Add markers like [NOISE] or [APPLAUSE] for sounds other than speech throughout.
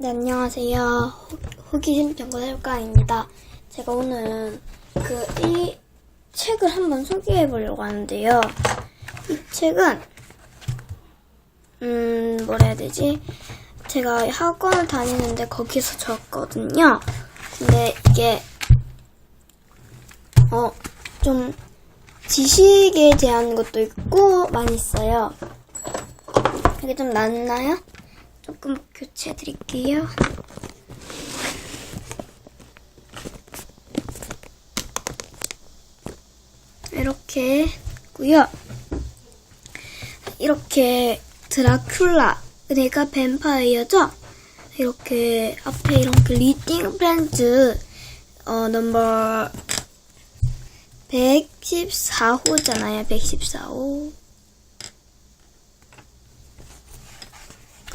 네, 안녕하세요. 호- 호기심 연구사육가입니다. 제가 오늘 그이 책을 한번 소개해 보려고 하는데요. 이 책은 음 뭐라 해야 되지? 제가 학원을 다니는데 거기서 줬거든요. 근데 이게 어 좀 지식에 대한 것도 있고 많이 있어요. 이게 좀 낫나요? 조금 교체해 드릴게요. 이렇게 있고요. 이렇게 드라큘라, 내가 뱀파이어죠? 이렇게 앞에 이렇게 리딩 프렌즈 어 넘버 114호잖아요. 114호.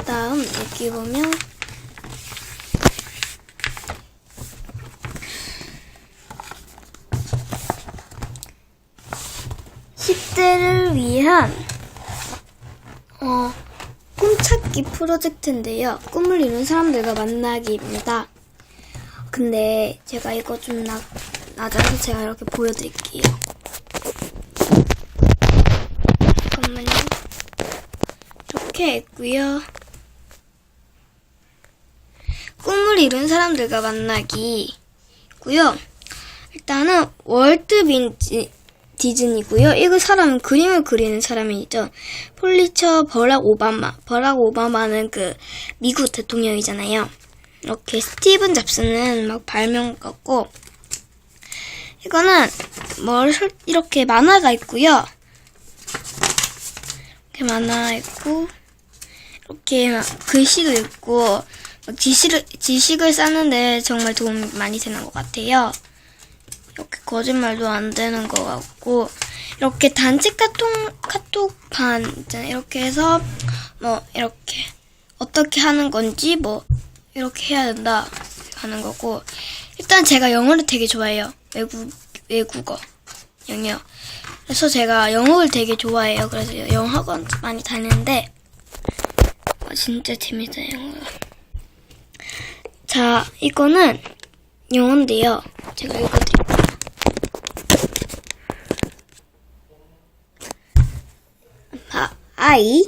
다음 여기 보면 십대를 위한 어, 꿈찾기 프로젝트인데요. 꿈을 이룬 사람들과 만나기입니다. 근데 제가 이거 좀 나, 낮아서 제가 이렇게 보여드릴게요. 잠깐만요. 이렇게 있고요. 꿈을 이룬 사람들과 만나기 있고요. 일단은 월트 빈지 디즈니고요. 이거 사람은 그림을 그리는 사람이죠. 폴리처 버락 오바마. 버락 오바마는 그 미국 대통령이잖아요. 이렇게 스티븐 잡스는 막 발명 같고 이거는 뭘 설- 이렇게 만화가 있고요. 이렇게 만화 있고 이렇게 막 글씨도 있고 막 지식을 지식을 쌓는데 정말 도움이 많이 되는 것 같아요. 이렇게 거짓말도 안 되는 것 같고 이렇게 단체 카톡 카톡판. 이렇게 해서 뭐 이렇게 어떻게 하는 건지 뭐 이렇게 해야 된다 하는 거고 일단 제가 영어를 되게 좋아해요. 외국 외국어 영어. 그래서 제가 영어를 되게 좋아해요. 그래서 영어 학원 많이 다니는데 아, 진짜 재밌어요 영어가. 자 이거는 영어인데요. 제가 읽어드릴게요. 아, I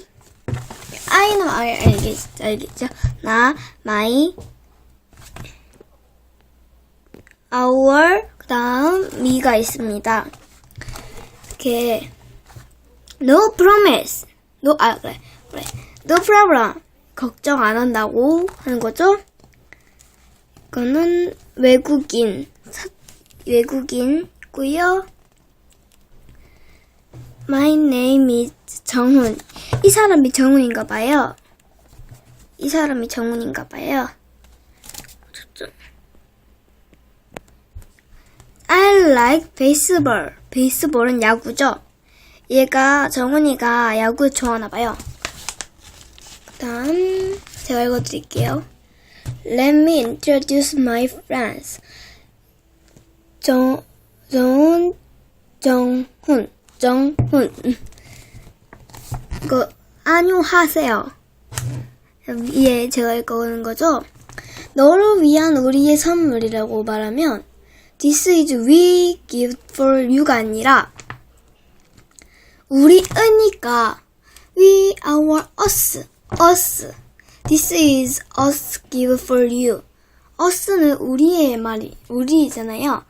I는 알, 알겠, 알겠죠? 나, my, our, 그 다음 me가 있습니다. 이렇게 no promise, no, 아, 그래, 그래, no problem, 걱정 안 한다고 하는 거죠? 이거는 외국인, 사- 외국인고요. My name is 정훈. 이 사람이 정훈인가 봐요. 이 사람이 정훈인가 봐요. I like baseball. 베이스볼은 야구죠. 얘가 정훈이가 야구 좋아하나 봐요. 다음 제가 읽어드릴게요. Let me introduce my friends. 정 정훈 정훈 정훈 이거 안녕하세요. 위에 제가 읽어오는 거죠. 너를 위한 우리의 선물이라고 말하면 This is we give for you가 아니라 우리으니까 we our us us This is us give for you. us는 우리의 말이 우리잖아요.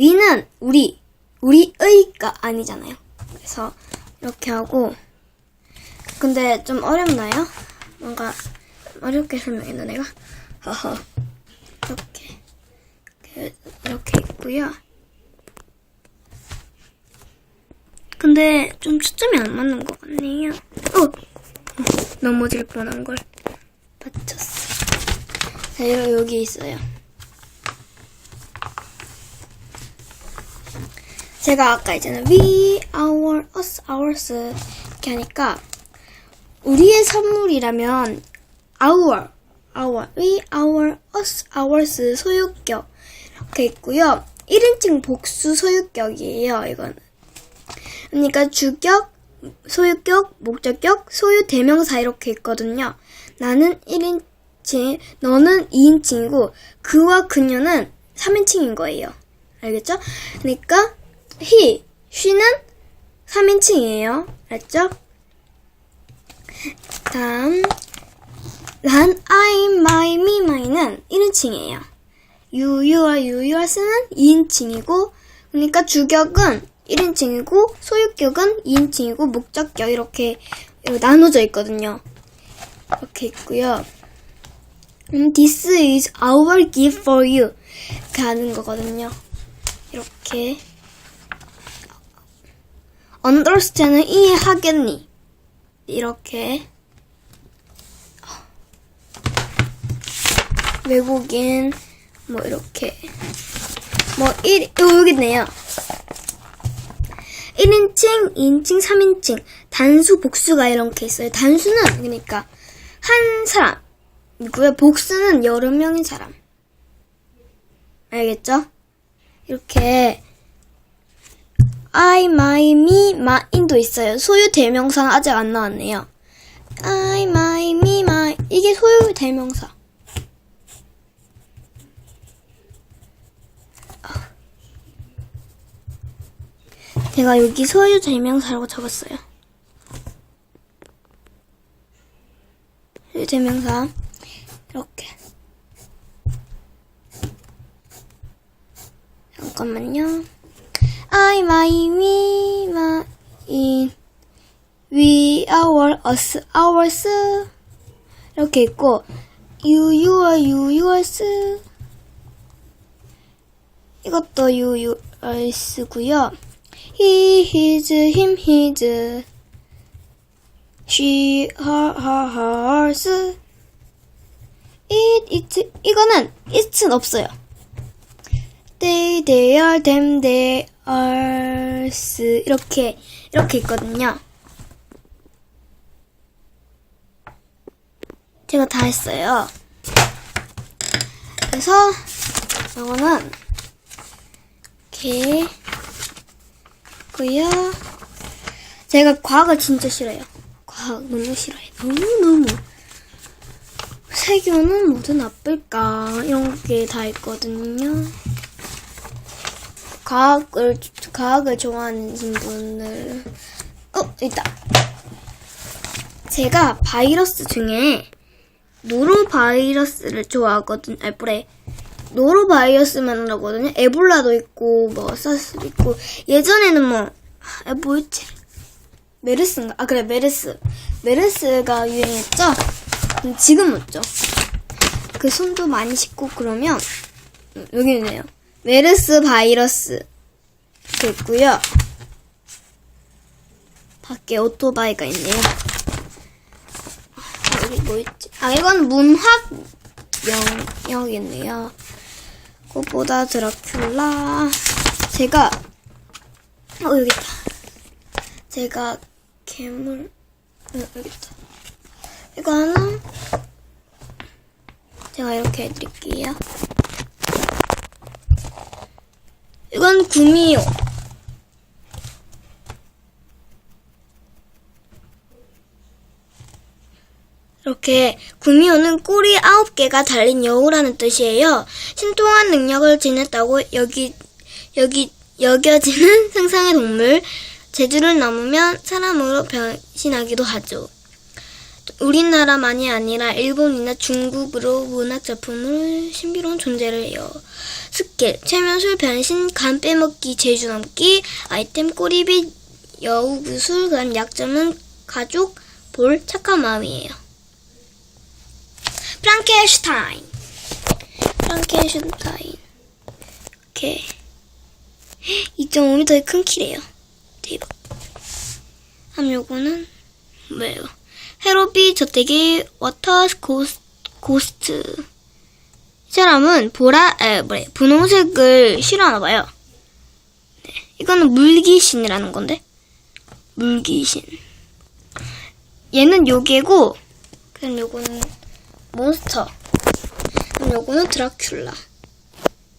we는 우리 우리의가 아니잖아요. 그래서 이렇게 하고 근데 좀 어렵나요? 뭔가 어렵게 설명했나 내가? 허허 이렇게 이렇게, 이렇게 있고요. 근데 좀 초점이 안 맞는 것 같네요. 어, 어 넘어질 뻔한 걸 다쳤어. 자, 여- 여기 있어요. 제가 아까 있잖아요. We, our, us, ours 이렇게 하니까 우리의 선물이라면 our, our, we, our, us, ours 소유격 이렇게 있고요. 1인칭 복수 소유격이에요. 이거는. 그러니까 주격, 소유격, 목적격, 소유 대명사 이렇게 있거든요. 나는 1인 3인칭, 너는 2인칭이고, 그와 그녀는 3인칭인 거예요. 알겠죠? 그러니까, he, she는 3인칭이에요. 알았죠? 다음, 난, I, my, me, my는 1인칭이에요. you, your, you, yours는 2인칭이고, 그러니까 주격은 1인칭이고, 소유격은 2인칭이고, 목적격 이렇게 나눠져 있거든요. 이렇게 있고요. 음, This is our gift for you. 가는 거거든요. 이렇게. understand은 이해하겠니? 이렇게. 외국인, 뭐, 이렇게. 뭐, 1, 요, 여기 있네요. 1인칭, 2인칭, 3인칭, 단수, 복수가 이렇게 있어요. 단수는, 그러니까, 한 사람이고요. 복수는 여러 명의 사람. 알겠죠? 이렇게, I, my, me, mine도 있어요. 소유 대명사는 아직 안 나왔네요. I, my, me, my. 이게 소유 대명사. 제가 여기 소유 대명사라고 적었어요. 소유 대명사. 이렇게. 잠깐만요. I, my, me, my, in, we, our, us, ours. 이렇게 있고, you, your, you, yours. 이것도 you, yours고요. He, his, him, his. She, her, her, hers. It, it. 이거는 it은 없어요. They, they are, them, they are, 이렇게, 이렇게 있거든요. 제가 다 했어요. 그래서, 이거는, 이렇게, 고요 제가 과학을 진짜 싫어요. 과학 너무 싫어요. 너무너무. 세교는 모두 나쁠까? 이런 게 다 있거든요. 과학을, 과학을 좋아하는 분을, 어, 있다. 제가 바이러스 중에 노로바이러스를 좋아하거든, 아, 뭐래. 노로바이러스만 하거든요. 에볼라도 있고, 뭐, 사스도 있고. 예전에는 뭐, 아, 뭐였지? 메르스인가? 아, 그래, 메르스. 메르스가 유행했죠? 지금 없죠. 그 손도 많이 씻고 그러면, 음, 여기 있네요. 메르스 바이러스. 있고요. 밖에 오토바이가 있네요. 아, 여기 뭐 있지? 아, 이건 문학 영역이네요. 꽃보다 드라큘라. 제가, 어, 여기 있다. 제가 괴물, 어, 여기 있다. 이거 하나, 제가 이렇게 해드릴게요. 이건 구미호. 이렇게 구미호는 꼬리 아홉 개가 달린 여우라는 뜻이에요. 신통한 능력을 지녔다고 여기 여기 여겨지는 [LAUGHS] 상상의 동물. 제주를 넘으면 사람으로 변신하기도 하죠. 우리나라만이 아니라 일본이나 중국으로 문학 작품을 신비로운 존재를 해요. 스킬, 최면술 변신, 간 빼먹기, 제주 넘기, 아이템 꼬리빗, 여우 구술, 그다음 약점은 가족, 볼, 착한 마음이에요. 프랑켄슈타인. 프랑켄슈타인. 오케이. [GASPS] 2.5m 의 큰 키래요. 다음 요거는 뭐예요? 헤로비 저택의 워터 고스, 고스트. 이 사람은 보라, 에, 뭐래, 분홍색을 싫어하나 봐요. 네. 이거는 물귀신이라는 건데. 물귀신. 얘는 요괴고, 그럼 요거는 몬스터. 그럼 요거는 드라큘라.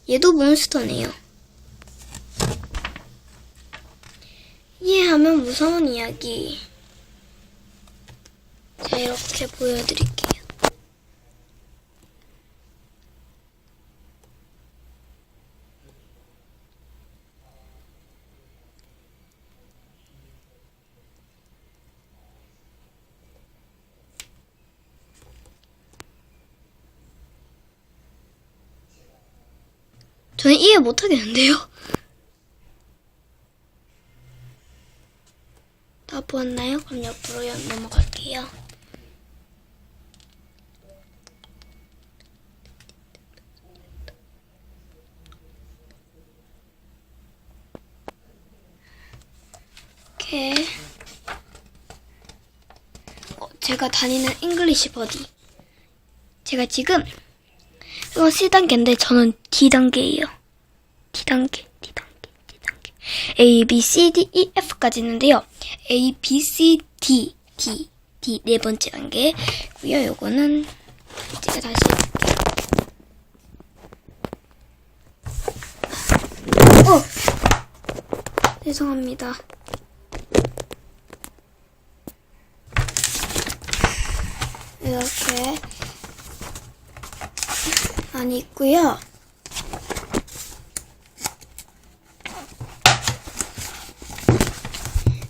얘도 몬스터네요. 이해하면 무서운 이야기. 자, 이렇게 보여드릴게요. 저는 이해 못하겠는데요? 다 보았나요? 그럼 옆으로 연- 넘어갈게요. 이렇게 어, 제가 다니는 잉글리시 버디 제가 지금 이거 C단계인데 저는 D단계예요. D단계, D단계, D단계. A, B, C, D, E, F까지 있는데요. A, B, C, D, D, D 네 번째 단계고요. 요거는 제가 다시. 어! 죄송합니다. 이렇게 많이 있고요.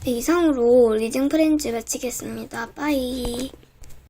네, 이상으로 리딩 프렌즈 마치겠습니다. 빠이.